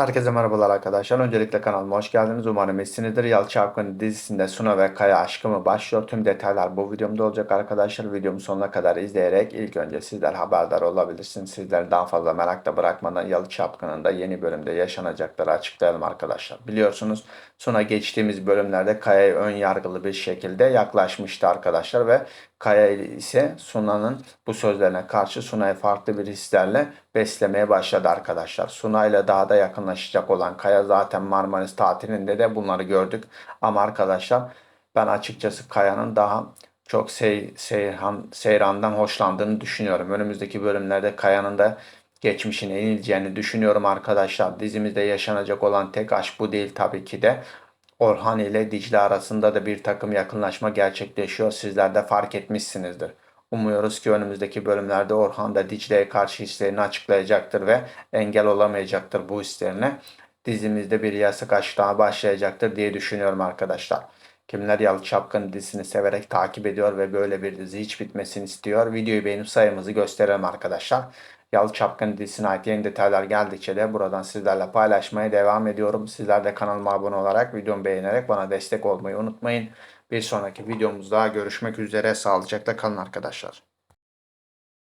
Herkese merhabalar arkadaşlar. Öncelikle kanalıma hoş geldiniz. Umarım iyisinizdir. Yalı Çapkın dizisinde Suna ve Kaya aşkı mı başlıyor? Tüm detaylar bu videomda olacak arkadaşlar. Videomu sonuna kadar izleyerek ilk önce sizler haberdar olabilirsiniz. Sizleri daha fazla merakla bırakmadan Yalı Çapkın'ın da yeni bölümde yaşanacakları açıklayalım arkadaşlar. Biliyorsunuz Suna geçtiğimiz bölümlerde Kaya'ya ön yargılı bir şekilde yaklaşmıştı arkadaşlar ve Kaya ise Suna'nın bu sözlerine karşı Suna'yı farklı bir hislerle beslemeye başladı arkadaşlar. Suna ile daha da yakınlaşacak olan Kaya zaten Marmaris tatilinde de bunları gördük. Ama arkadaşlar ben açıkçası Kaya'nın daha çok sey, seyhan, seyrandan hoşlandığını düşünüyorum. Önümüzdeki bölümlerde Kaya'nın da geçmişine inileceğini düşünüyorum arkadaşlar. Dizimizde yaşanacak olan tek aşk bu değil tabii ki de. Orhan ile Dicle arasında da bir takım yakınlaşma gerçekleşiyor. Sizler de fark etmişsinizdir. Umuyoruz ki önümüzdeki bölümlerde Orhan da Dicle'ye karşı hislerini açıklayacaktır ve engel olamayacaktır bu hislerine. Dizimizde bir yasak aşk daha başlayacaktır diye düşünüyorum arkadaşlar. Kimler Yalı Çapkın dizisini severek takip ediyor ve böyle bir dizi hiç bitmesini istiyor. Videoyu beğenip sayımızı gösterelim arkadaşlar. Yalı Çapkın dizisine ait yeni detaylar geldikçe de buradan sizlerle paylaşmaya devam ediyorum. Sizler de kanalıma abone olarak videomu beğenerek bana destek olmayı unutmayın. Bir sonraki videomuzda görüşmek üzere. Sağlıcakla kalın arkadaşlar.